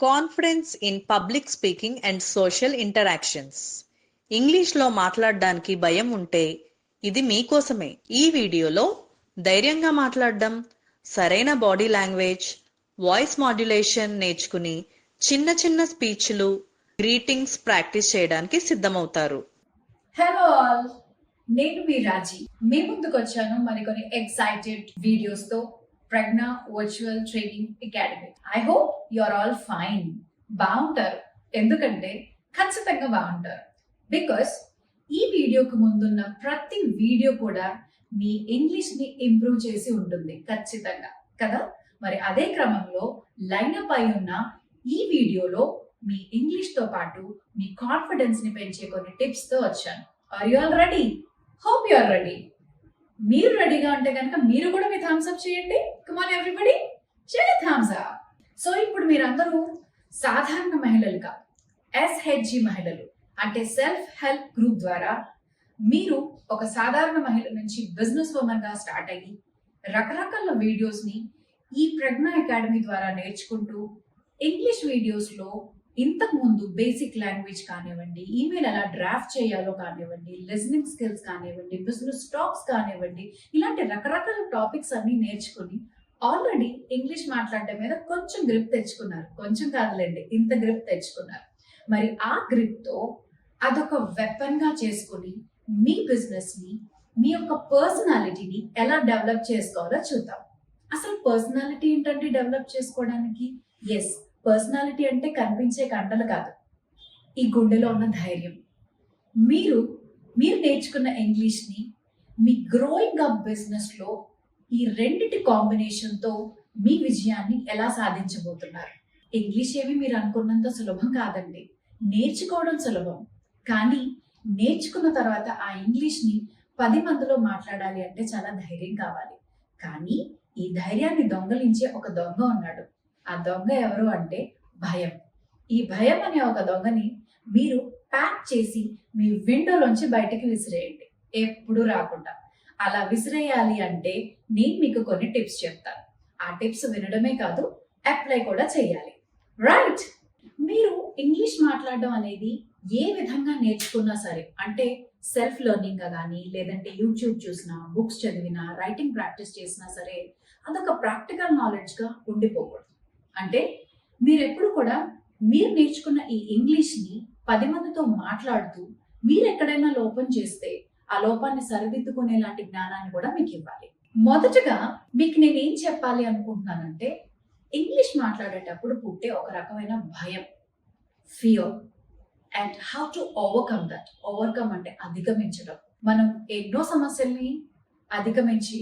Confidence in public speaking and social interactions ఇంగ్లీష్లో మాట్లాడడానికి భయం ఉంటే ఇది మీకోసమే. ఈ వీడియోలో ధైర్యంగా మాట్లాడడం సరైన బాడీ లాంగ్వేజ్ వాయిస్ మాడ్యులేషన్ నేర్చుకుని చిన్న చిన్న స్పీచ్లు గ్రీటింగ్స్ ప్రాక్టీస్ చేయడానికి సిద్ధమవుతారు. హలో ఆల్ నేను మీ రాజీ. మీ ముందుకు వచ్చాను మరికొన్ని ఎక్సైటెడ్ వీడియోస్తో Pragna virtual training academy I hope you are all fine బాగుంటారు. ఎందుకంటే ఖచ్చితంగా బాగుంటారు. బికాస్ ఈ వీడియోకు ముందున్న ప్రతి వీడియో కూడా మీ ఇంగ్లీష్ని ఇంప్రూవ్ చేసి ఉంటుంది. ఖచ్చితంగా. కదా? మరి అదే క్రమంలో లైనప్ అయి ఉన్న ఈ వీడియోలో మీ ఇంగ్లీష్తో పాటు మీ కాన్ఫిడెన్స్ని పెంచే కొన్ని టిప్స్తో వచ్చాను. Are you all ready hope you are ready మీరు రెడీగా ఉంటే కనుక మీరు కూడా మీ థమ్స్ అప్ చేయండి. కమాన్ ఎవ్రీబడి చేయండి థమ్స్ అప్ సో ఇప్పుడు మీరందరూ సాధారణ మహిళలుగా ఎస్హెచ్జి మహిళలు అంటే సెల్ఫ్ హెల్ప్ గ్రూప్ ద్వారా మీరు ఒక సాధారణ మహిళ నుంచి బిజినెస్ ఉమెన్గా స్టార్ట్ అయ్యి రకరకాల వీడియోస్ని ఈ ప్రజ్ఞ అకాడమీ ద్వారా నేర్చుకుంటూ ఇంగ్లీష్ వీడియోస్లో ఇంతకుముందు బేసిక్ లాంగ్వేజ్ కానివ్వండి ఈమెయిల్ ఎలా డ్రాఫ్ట్ చేయాలో కానివ్వండి లిజనింగ్ స్కిల్స్ కానివ్వండి బిజినెస్ టాక్స్ కానివ్వండి ఇలాంటి రకరకాల టాపిక్స్ అన్ని నేర్చుకుని ఆల్రెడీ ఇంగ్లీష్ మాట్లాడటం మీద కొంచెం గ్రిప్ తెచ్చుకున్నారు. కొంచెం కాదులేండి ఇంత గ్రిప్ తెచ్చుకున్నారు. మరి ఆ గ్రిప్తో అదొక వెపన్గా చేసుకొని చేసుకుని మీ బిజినెస్ని మీ యొక్క పర్సనాలిటీని ఎలా డెవలప్ చేసుకోవాలో చూద్దాం. అసలు పర్సనాలిటీ ఏంటంటే డెవలప్ చేసుకోవడానికి? ఎస్ పర్సనాలిటీ అంటే కనిపించే కండలు కాదు. ఈ గుండెలో ఉన్న ధైర్యం. మీరు మీరు నేర్చుకున్న ఇంగ్లీష్ని మీ గ్రోయింగ్ అప్ బిజినెస్లో ఈ రెండిటి కాంబినేషన్తో మీ విజయాన్ని ఎలా సాధించబోతున్నారు? ఇంగ్లీష్ ఏమి మీరు అనుకున్నంత సులభం కాదండి. నేర్చుకోవడం సులభం. కానీ నేర్చుకున్న తర్వాత ఆ ఇంగ్లీష్ని పది మందిలో మాట్లాడాలి అంటే చాలా ధైర్యం కావాలి. కానీ ఈ ధైర్యాన్ని దొంగలించే ఒక దొంగ ఉన్నాడు. ఆ దొంగ ఎవరు అంటే భయం. ఈ భయం అనే ఒక దొంగని మీరు ప్యాక్ చేసి మీ విండోలోంచి బయటికి విసిరేయండి. ఎప్పుడు రాకుండా. అలా విసిరేయాలి అంటే నేను మీకు కొన్ని టిప్స్ చెప్తాను ఆ టిప్స్ వినడమే కాదు అప్లై కూడా చేయాలి. రైట్. మీరు ఇంగ్లీష్ మాట్లాడడం అనేది ఏ విధంగా నేర్చుకున్నా సరే అంటే సెల్ఫ్ లెర్నింగ్ కానీ లేదంటే యూట్యూబ్ చూసినా బుక్స్ చదివినా రైటింగ్ ప్రాక్టీస్ చేసినా సరే అదొక ప్రాక్టికల్ నాలెడ్జ్గా ఉండిపోకూడదు. అంటే మీరు ఎప్పుడు కూడా మీరు నేర్చుకున్న ఈ ఇంగ్లీష్ని పది మందితో మాట్లాడుతూ మీరు ఎక్కడైనా లోపం చేస్తే ఆ లోపాన్ని సరిదిద్దుకునే లాంటి జ్ఞానాన్ని కూడా మీకు ఇవ్వాలి మొదటగా మీకు నేను ఏం చెప్పాలి అనుకుంటున్నానంటే ఇంగ్లీష్ మాట్లాడేటప్పుడు పుట్టే ఒక రకమైన భయం fear and how to overcome that overcome అంటే అధిగమించడం. మనం ఎన్నో సమస్యల్ని అధిగమించి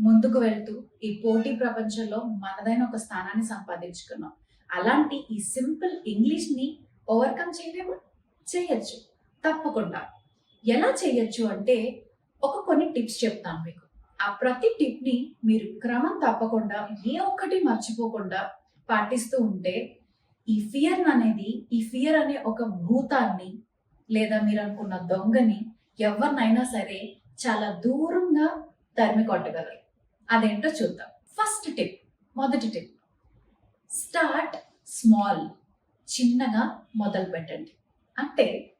ముందుకు వెళ్తూ ఈ పోటీ ప్రపంచంలో మనదైన ఒక స్థానాన్ని సంపాదించుకున్నాం. అలాంటి ఈ సింపుల్ ఇంగ్లీష్ని ఓవర్కమ్ చేయలేమా? చేయొచ్చు. తప్పకుండా. ఎలా చేయొచ్చు అంటే ఒక కొన్ని టిప్స్ చెప్తాను మీకు. ఆ ప్రతి టిప్ని మీరు క్రమం తప్పకుండా ఏ ఒక్కటి మర్చిపోకుండా పాటిస్తూ ఉంటే ఈ ఫియర్ అనేది ఈ ఫియర్ అనే ఒక భూతాన్ని లేదా మీరు అనుకున్న దొంగని ఎవరినైనా సరే చాలా దూరంగా తరిమి కొట్టగలరు. అదేంటో చూద్దాం. ఫస్ట్ టిప్ మొదటి టిప్ స్టార్ట్ స్మాల్ చిన్నగా మొదలు పెట్టండి. అంటే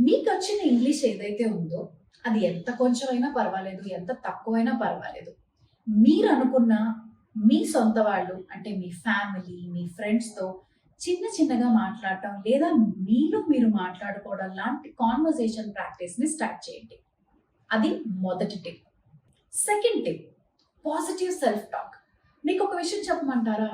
మీకు వచ్చిన ఇంగ్లీష్ ఏదైతే ఉందో అది ఎంత కొంచెమైనా పర్వాలేదు ఎంత తక్కువైనా పర్వాలేదు. మీరు అనుకున్న మీ సొంత వాళ్ళు అంటే మీ ఫ్యామిలీ మీ ఫ్రెండ్స్తో చిన్న చిన్నగా మాట్లాడటం లేదా మీలో మీరు మాట్లాడుకోవడం లాంటి కాన్వర్సేషన్ ప్రాక్టీస్ని స్టార్ట్ చేయండి. అది మొదటి tip second tip positive self talk మీకు ఒక విషయం చెప్పమంటారా?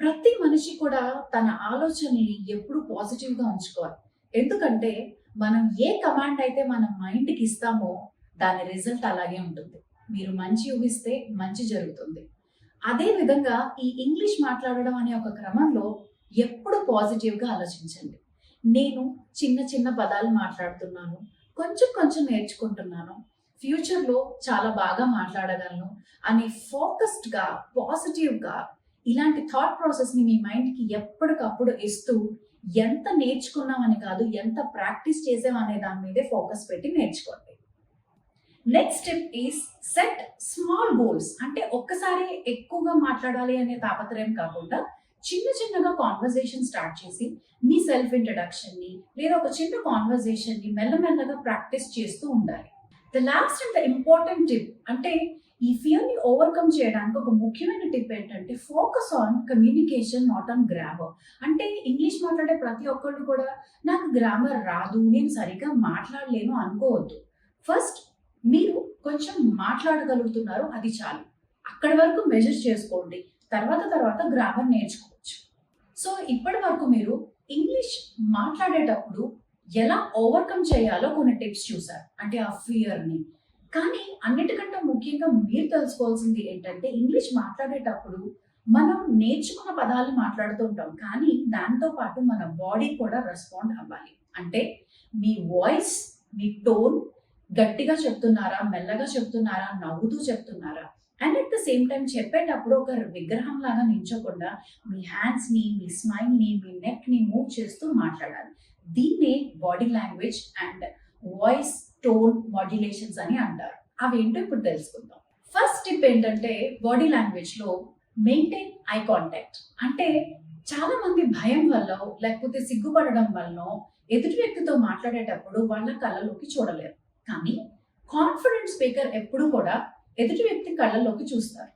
ప్రతి మనిషి కూడా తన ఆలోచనల్ని ఎప్పుడు పాజిటివ్గా ఉంచుకోవాలి. ఎందుకంటే మనం ఏ కమాండ్ అయితే మన మైండ్కి ఇస్తామో దాని రిజల్ట్ అలాగే ఉంటుంది. మీరు మంచి ఊహిస్తే మంచి జరుగుతుంది. అదే విధంగా ఈ ఇంగ్లీష్ మాట్లాడడం అనే ఒక క్రమంలో ఎప్పుడు పాజిటివ్గా ఆలోచించండి. నేను చిన్న చిన్న పదాలు మాట్లాడుతున్నాను కొంచెం కొంచెం నేర్చుకుంటున్నాను ఫ్యూచర్లో చాలా బాగా మాట్లాడగలను అని ఫోకస్డ్గా పాజిటివ్గా ఇలాంటి థాట్ ప్రాసెస్ని మీ మైండ్కి ఎప్పటికప్పుడు ఇస్తూ ఎంత నేర్చుకున్నామని కాదు ఎంత ప్రాక్టీస్ చేసామనే దాని మీదే ఫోకస్ పెట్టి నేర్చుకోండి. Next step is set small goals అంటే ఒక్కసారి ఎక్కువగా మాట్లాడాలి అనే తాపత్రయం కాకుండా చిన్న చిన్నగా కాన్వర్జేషన్ స్టార్ట్ చేసి మీ సెల్ఫ్ ఇంట్రడక్షన్ని లేదా ఒక చిన్న కాన్వర్జేషన్ని మెల్లమెల్లగా ప్రాక్టీస్ చేస్తూ ఉండాలి. The last and the important tip అంటే ఈ ఫియర్ని ఓవర్కమ్ చేయడానికి ఒక ముఖ్యమైన టిప్ ఏంటంటే focus on communication not on grammar అంటే ఇంగ్లీష్ మాట్లాడే ప్రతి ఒక్కళ్ళు కూడా నాకు గ్రామర్ రాదు నేను సరిగ్గా మాట్లాడలేను అనుకోవద్దు. ఫస్ట్ మీరు కొంచెం మాట్లాడగలుగుతున్నారు అది చాలు. అక్కడి వరకు మెజర్ చేసుకోండి. తర్వాత తర్వాత గ్రామర్ నేర్చుకోవచ్చు. సో ఇప్పటి వరకు మీరు ఇంగ్లీష్ మాట్లాడేటప్పుడు ఎలా ఓవర్కమ్ చేయాలో కొన్ని టిప్స్ చూసారు అంటే ఆ ఫియర్ని కానీ అన్నిటికంటే ముఖ్యంగా మీరు తెలుసుకోవాల్సింది ఏంటంటే ఇంగ్లీష్ మాట్లాడేటప్పుడు మనం నేర్చుకున్న పదాలు మాట్లాడుతూ ఉంటాం. కానీ దాంతో పాటు మన బాడీ కూడా రెస్పాండ్ అవ్వాలి. అంటే మీ వాయిస్ మీ టోన్ గట్టిగా చెప్తున్నారా మెల్లగా చెప్తున్నారా నవ్వుతూ చెప్తున్నారా? And at the same time చెప్పేటప్పుడు ఒక విగ్రహం లాగా నించోకుండా మీ హ్యాండ్స్ని మీ స్మైల్ని మీ నెక్ని మూవ్ చేస్తూ మాట్లాడాలి. దీన్నే body language and voice tone modulations అని అంటారు. అవి ఏంటో ఇప్పుడు తెలుసుకుందాం. ఫస్ట్ టిప్ ఏంటంటే బాడీ లాంగ్వేజ్లో మెయింటైన్ ఐ కాంటాక్ట్ అంటే చాలా మంది భయం వల్ల లేకపోతే సిగ్గుపడడం వల్ల ఎదుటి వ్యక్తితో మాట్లాడేటప్పుడు వాళ్ళ కళ్ళలోకి చూడలేరు. కానీ కాన్ఫిడెంట్ స్పీకర్ ఎప్పుడు కూడా ఎదుటి వ్యక్తి కళ్ళల్లోకి చూస్తారు.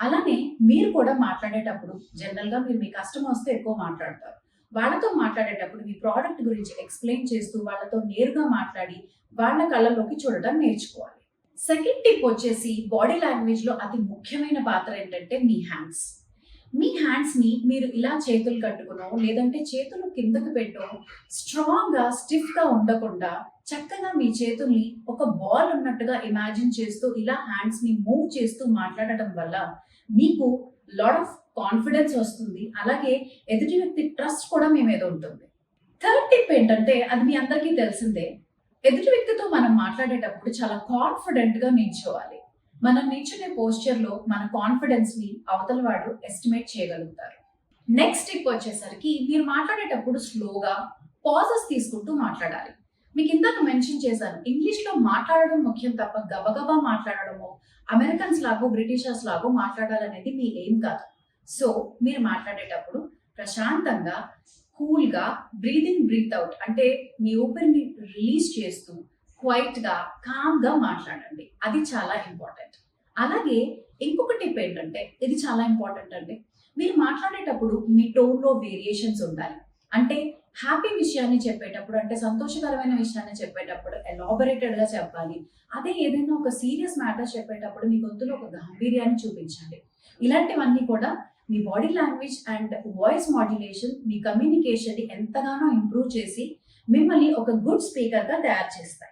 అలానే మీరు కూడా మాట్లాడేటప్పుడు జనరల్గా మీరు మీ కష్టం వస్తే ఎక్కువ మాట్లాడతారు. వాళ్ళతో మాట్లాడేటప్పుడు మీ ప్రోడక్ట్ గురించి ఎక్స్ప్లెయిన్ చేస్తూ వాళ్ళతో నేరుగా మాట్లాడి వాళ్ళ కళ్ళలోకి చూడటం నేర్చుకోవాలి. సెకండ్ టిప్ వచ్చేసి బాడీ లాంగ్వేజ్లో అతి ముఖ్యమైన పాత్ర ఏంటంటే మీ హ్యాండ్స్ మీ హ్యాండ్స్ని మీరు ఇలా చేతులు కట్టుకునో లేదంటే చేతులు కిందకు పెట్టో స్ట్రాంగ్గా స్టిఫ్గా ఉండకుండా చక్కగా మీ చేతుల్ని ఒక బాల్ ఉన్నట్టుగా ఇమాజిన్ చేస్తూ ఇలా హ్యాండ్స్ని మూవ్ చేస్తూ మాట్లాడటం వల్ల మీకు లాట్ ఆఫ్ కాన్ఫిడెన్స్ వస్తుంది. అలాగే ఎదుటి వ్యక్తి ట్రస్ట్ కూడా మీ మీద ఉంటుంది. థర్డ్ టిప్ ఏంటంటే అది మీ అందరికీ తెలిసిందే ఎదుటి వ్యక్తితో మనం మాట్లాడేటప్పుడు చాలా కాన్ఫిడెంట్గా నిల్చోవాలి. మనం నిల్చునే పోస్చర్లో మన కాన్ఫిడెన్స్ని అవతల వాడు ఎస్టిమేట్ చేయగలుగుతారు. నెక్స్ట్ టిప్ వచ్చేసరికి మీరు మాట్లాడేటప్పుడు స్లోగా పాజెస్ తీసుకుంటూ మాట్లాడాలి. మీకు ఇందాక మెన్షన్ చేశాను ఇంగ్లీష్లో మాట్లాడడం ముఖ్యం తప్ప గబగబా మాట్లాడడము అమెరికన్స్ లాగో బ్రిటిషర్స్ లాగో మాట్లాడాలనేది మీ ఏం కాదు. సో మీరు మాట్లాడేటప్పుడు ప్రశాంతంగా కూల్గా బ్రీదింగ్ బ్రీత్ అవుట్ అంటే మీ ఊపిరిని రిలీజ్ చేస్తూ క్వైట్గా కామ్గా మాట్లాడండి. అది చాలా ఇంపార్టెంట్ అలాగే ఇంకొక టిప్ ఏంటంటే ఇది చాలా ఇంపార్టెంట్ అండి. మీరు మాట్లాడేటప్పుడు మీ టోన్లో వేరియేషన్స్ ఉండాలి. అంటే హ్యాపీ విషయాన్ని చెప్పేటప్పుడు అంటే సంతోషకరమైన విషయాన్ని చెప్పేటప్పుడు ఎలాబొరేటెడ్గా చెప్పాలి. అదే ఏదైనా ఒక సీరియస్ మ్యాటర్ చెప్పేటప్పుడు మీ గొంతులో ఒక గాంభీర్యాన్ని చూపించండి. ఇలాంటివన్నీ కూడా మీ body language and voice modulation me communication ఎంతగానో ఇంప్రూవ్ చేసి మిమ్మల్ని ఒక గుడ్ స్పీకర్గా తయారు చేస్తాయి.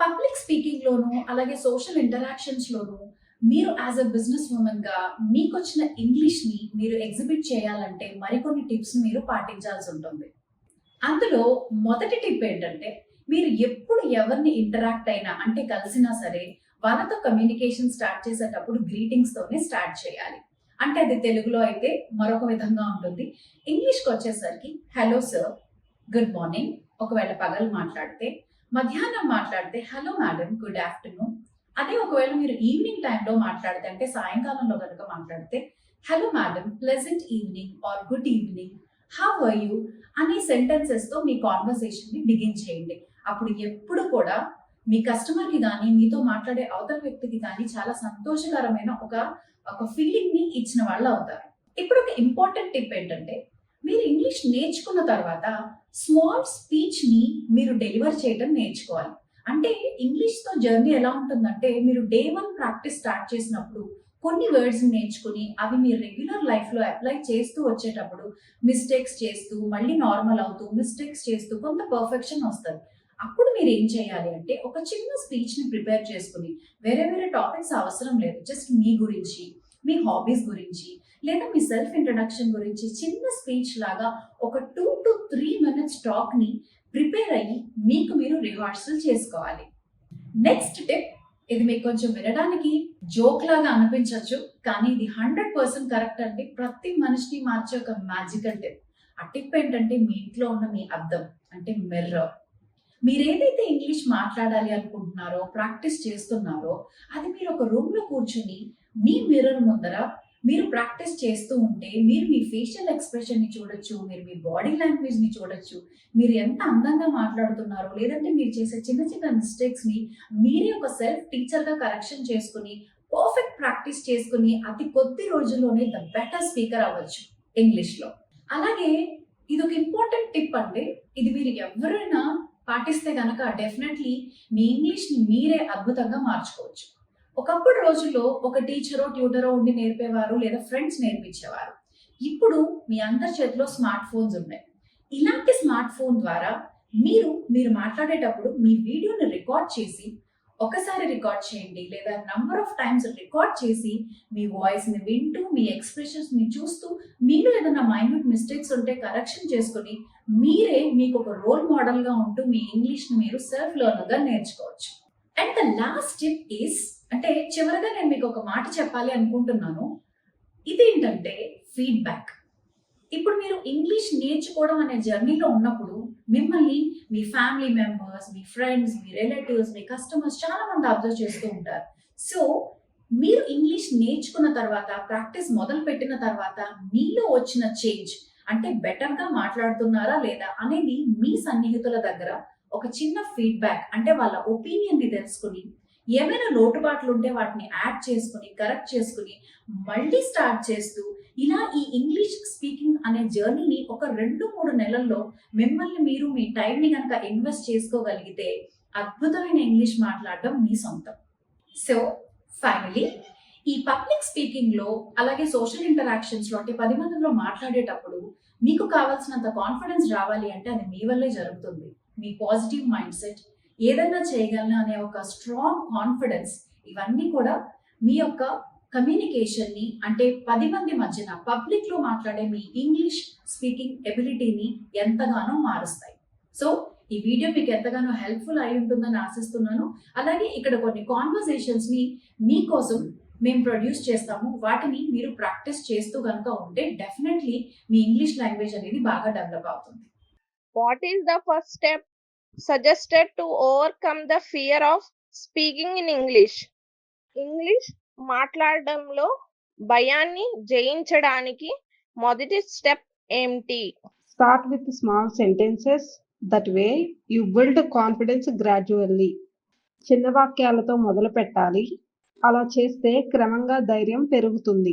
పబ్లిక్ స్పీకింగ్ లోను అలాగే సోషల్ ఇంటరాక్షన్స్ లోను మీరు యాజ్ అ బిజినెస్ ఉమెన్గా మీకు వచ్చిన ఇంగ్లీష్ని మీరు ఎగ్జిబిట్ చేయాలంటే మరికొన్ని టిప్స్ మీరు పాటించాల్సి ఉంటుంది. అందులో మొదటి టిప్ ఏంటంటే మీరు ఎప్పుడు ఎవరిని ఇంటరాక్ట్ అయినా అంటే కలిసినా సరే వాళ్ళతో కమ్యూనికేషన్ స్టార్ట్ చేసేటప్పుడు గ్రీటింగ్స్ తోనే స్టార్ట్ చేయాలి. అంటే అది తెలుగులో అయితే మరొక విధంగా ఉంటుంది. ఇంగ్లీష్కి వచ్చేసరికి హలో సార్ గుడ్ మార్నింగ్. ఒకవేళ పగలు మాట్లాడితే మధ్యాహ్నం మాట్లాడితే హలో మేడం గుడ్ ఆఫ్టర్నూన్. అదే ఒకవేళ మీరు ఈవినింగ్ టైంలో మాట్లాడితే అంటే సాయంకాలంలో కనుక మాట్లాడితే hello madam pleasant evening or good evening how are you? అనే సెంటెన్సెస్తో మీ కాన్వర్సేషన్ని బిగిన్ చేయండి. అప్పుడు ఎప్పుడు కూడా మీ కస్టమర్కి కానీ మీతో మాట్లాడే అవతల వ్యక్తికి కానీ చాలా సంతోషకరమైన ఒక ఒక ఫీలింగ్ని ఇచ్చిన వాళ్ళు అవుతారు. ఇప్పుడు ఒక ఇంపార్టెంట్ టిప్ ఏంటంటే మీరు ఇంగ్లీష్ నేర్చుకున్న తర్వాత స్మాల్ స్పీచ్ని మీరు డెలివర్ చేయడం నేర్చుకోవాలి. అంటే ఇంగ్లీష్తో జర్నీ ఎలా ఉంటుందంటే మీరు డే వన్ ప్రాక్టీస్ స్టార్ట్ చేసినప్పుడు కొన్ని వర్డ్స్ నేర్చుకుని అవి మీ రెగ్యులర్ లైఫ్లో అప్లై చేస్తూ వచ్చేటప్పుడు మిస్టేక్స్ చేస్తూ మళ్ళీ నార్మల్ అవుతూ మిస్టేక్స్ చేస్తూ కొంత పర్ఫెక్షన్ వస్తుంది. అప్పుడు మీరు ఏం చేయాలి అంటే ఒక చిన్న స్పీచ్ని ప్రిపేర్ చేసుకుని వేరే వేరే టాపిక్స్ అవసరం లేదు. జస్ట్ మీ గురించి మీ హాబీస్ గురించి లేదా మీ సెల్ఫ్ ఇంట్రడక్షన్ గురించి చిన్న స్పీచ్ లాగా ఒక టూ టు త్రీ మినిట్స్ టాక్ని ప్రిపేర్ అయ్యి మీకు మీరు రిహార్సల్ చేసుకోవాలి. నెక్స్ట్ టిప్ ఇది మీకు కొంచెం వినడానికి జోక్ లాగా అనిపించవచ్చు కానీ ఇది హండ్రెడ్ పర్సెంట్ కరెక్ట్ అండి. ప్రతి మనిషిని మార్చే ఒక మ్యాజికల్ టిప్ ఆ టిప్ ఏంటంటే మీ ఇంట్లో ఉన్న మీ అద్దం అంటే మిర్రర్ మీరు ఏదైతే ఇంగ్లీష్ మాట్లాడాలి అనుకుంటున్నారో ప్రాక్టీస్ చేస్తున్నారో అది మీరు ఒక రూమ్లో కూర్చొని కూర్చుని మీ మిర్రర్ ముందర మీరు ప్రాక్టీస్ చేస్తూ ఉంటే మీరు మీ ఫేషియల్ ఎక్స్ప్రెషన్ని చూడొచ్చు మీరు మీ బాడీ లాంగ్వేజ్ని చూడొచ్చు మీరు ఎంత అందంగా మాట్లాడుతున్నారో లేదంటే మీరు చేసే చిన్న చిన్న మిస్టేక్స్ని మీరే ఒక సెల్ఫ్ టీచర్గా కరెక్షన్ చేసుకుని పర్ఫెక్ట్ ప్రాక్టీస్ చేసుకుని అతి కొద్ది రోజుల్లోనే ద బెటర్ స్పీకర్ అవ్వచ్చు ఇంగ్లీష్లో అలాగే ఇది ఒక ఇంపార్టెంట్ టిప్ అండి. ఇది మీరు ఎవరైనా పాటిస్తే కనుక డెఫినెట్లీ మీ ఇంగ్లీష్ని మీరే అద్భుతంగా మార్చుకోవచ్చు. ఒకప్పుడు రోజుల్లో ఒక టీచరో ట్యూటరో ఉండి నేర్పేవారు లేదా ఫ్రెండ్స్ నేర్పించేవారు. ఇప్పుడు మీ అందరి చేతిలో స్మార్ట్ ఫోన్స్ ఉన్నాయి. ఇలాంటి స్మార్ట్ ఫోన్ ద్వారా మీరు మీరు మాట్లాడేటప్పుడు మీ వీడియోని రికార్డ్ చేసి ఒకసారి రికార్డ్ చేయండి లేదా నంబర్ ఆఫ్ టైమ్స్ రికార్డ్ చేసి మీ వాయిస్ని వింటూ మీ ఎక్స్ప్రెషన్స్ని చూస్తూ మీలో ఏదైనా మైన్యూట్ మిస్టేక్స్ ఉంటే కరెక్షన్ చేసుకుని మీరే మీకు ఒక రోల్ మోడల్గా ఉంటూ మీ ఇంగ్లీష్ని మీరు సెల్ఫ్ లెర్నర్గా నేర్చుకోవచ్చు. And the last tip is అంటే చివరిగా నేను మీకు ఒక మాట చెప్పాలి అనుకుంటున్నాను. ఇదేంటంటే ఫీడ్బ్యాక్ ఇప్పుడు మీరు ఇంగ్లీష్ నేర్చుకోవడం అనే జర్నీలో ఉన్నప్పుడు మిమ్మల్ని మీ ఫ్యామిలీ మెంబర్స్ మీ ఫ్రెండ్స్ మీ రిలేటివ్స్ మీ కస్టమర్స్ చాలా మంది అబ్జర్వ్ చేస్తూ ఉంటారు. సో మీరు ఇంగ్లీష్ నేర్చుకున్న తర్వాత ప్రాక్టీస్ మొదలు పెట్టిన తర్వాత మీలో వచ్చిన చేంజ్ అంటే బెటర్గా మాట్లాడుతున్నారా లేదా అనేది మీ సన్నిహితుల దగ్గర ఒక చిన్న ఫీడ్బ్యాక్ అంటే వాళ్ళ ఒపీనియన్ని తెలుసుకుని ఏమైనా లోటుబాట్లు ఉంటే వాటిని యాడ్ చేసుకుని కరెక్ట్ చేసుకుని మళ్ళీ స్టార్ట్ చేస్తూ ఇలా ఈ ఇంగ్లీష్ స్పీకింగ్ అనే జర్నీని ఒక రెండు మూడు నెలల్లో మిమ్మల్ని మీరు మీ టైంని కనుక ఇన్వెస్ట్ చేసుకోగలిగితే అద్భుతమైన ఇంగ్లీష్ మాట్లాడడం మీ సొంతం. సో ఫైనలీ ఈ పబ్లిక్ స్పీకింగ్లో అలాగే సోషల్ ఇంటరాక్షన్స్లో అంటే పది మందిలో మాట్లాడేటప్పుడు మీకు కావాల్సినంత కాన్ఫిడెన్స్ రావాలి అంటే అది మీ వల్లే జరుగుతుంది. మీ పాజిటివ్ మైండ్ సెట్ ఏదైనా చేయగలను అనే ఒక స్ట్రాంగ్ కాన్ఫిడెన్స్ ఇవన్నీ కూడా మీ యొక్క కమ్యూనికేషన్ని అంటే పది మంది మధ్యన పబ్లిక్లో మాట్లాడే మీ ఇంగ్లీష్ స్పీకింగ్ ఎబిలిటీని ఎంతగానో మారుస్తాయి. సో ఈ వీడియో మీకు ఎంతగానో హెల్ప్ఫుల్ అయి ఉంటుందని ఆశిస్తున్నాను. అలాగే ఇక్కడ కొన్ని కాన్వర్సేషన్స్ని మీకోసం మేము ప్రొడ్యూస్ చేస్తాము. వాటిని మీరు ప్రాక్టీస్ చేస్తూ కనుక ఉంటే డెఫినెట్లీ మీ ఇంగ్లీష్ లాంగ్వేజ్ అనేది బాగా డెవలప్ అవుతుంది. What is the first step suggested to overcome the fear of speaking in English English మాట్లాడడంలో భయాన్ని జయించడానికి మొదటి స్టెప్ ఏంటి start with small sentences that way you build confidence gradually చిన్న వాక్యాలతో మొదలు పెట్టాలి. అలా చేస్తే క్రమంగా ధైర్యం పెరుగుతుంది.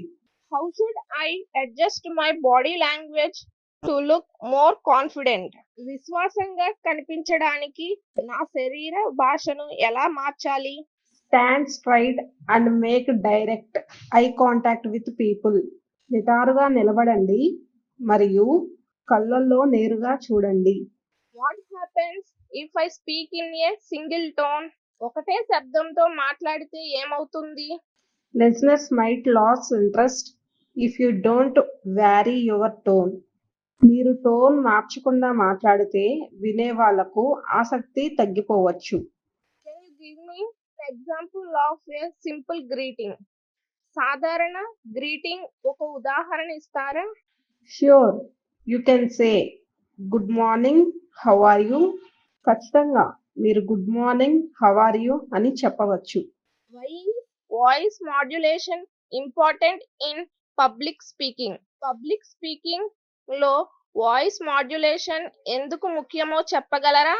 How should I adjust my body language to look more confident విశ్వాసంగా కనిపించడానికి నా శరీర భాషను ఎలా మార్చాలి? Stand straight and make direct eye contact with people నిటారుగా నిలబడండి మరియు కళ్ళల్లో నేరుగా చూడండి. What happens if I speak in a single tone ఒకటే శబ్దంతో మాట్లాడితే ఏమవుతుంది? Listeners might lose interest if you don't vary your tone మీరు టోన్ మార్చకుండా మాట్లాడితే వినే వాళ్ళకు ఆసక్తి తగ్గిపోవచ్చు. Example of a simple greeting సాధారణ గ్రీటింగ్ ఒక ఉదాహరణ ఇస్తారా? Sure you can say good morning how are you ఖచ్చితంగా మీరు good morning how are you అని చెప్పవచ్చు. Why voice modulation important in public speaking public speaking లో వాయిస్ మాడ్యులేషన్ ఎందుకు ముఖ్యమో చెప్పగలరా?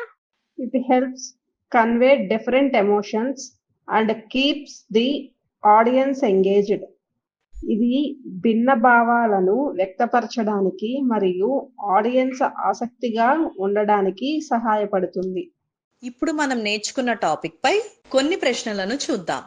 It helps convey different emotions and keeps the audience engaged ఇది భిన్న భావాలను వ్యక్తపరచడానికి మరియు ఆడియన్స్ ఆసక్తిగా ఉండడానికి సహాయపడుతుంది. ఇప్పుడు మనం నేర్చుకున్న టాపిక్ పై కొన్ని ప్రశ్నలను చూద్దాం.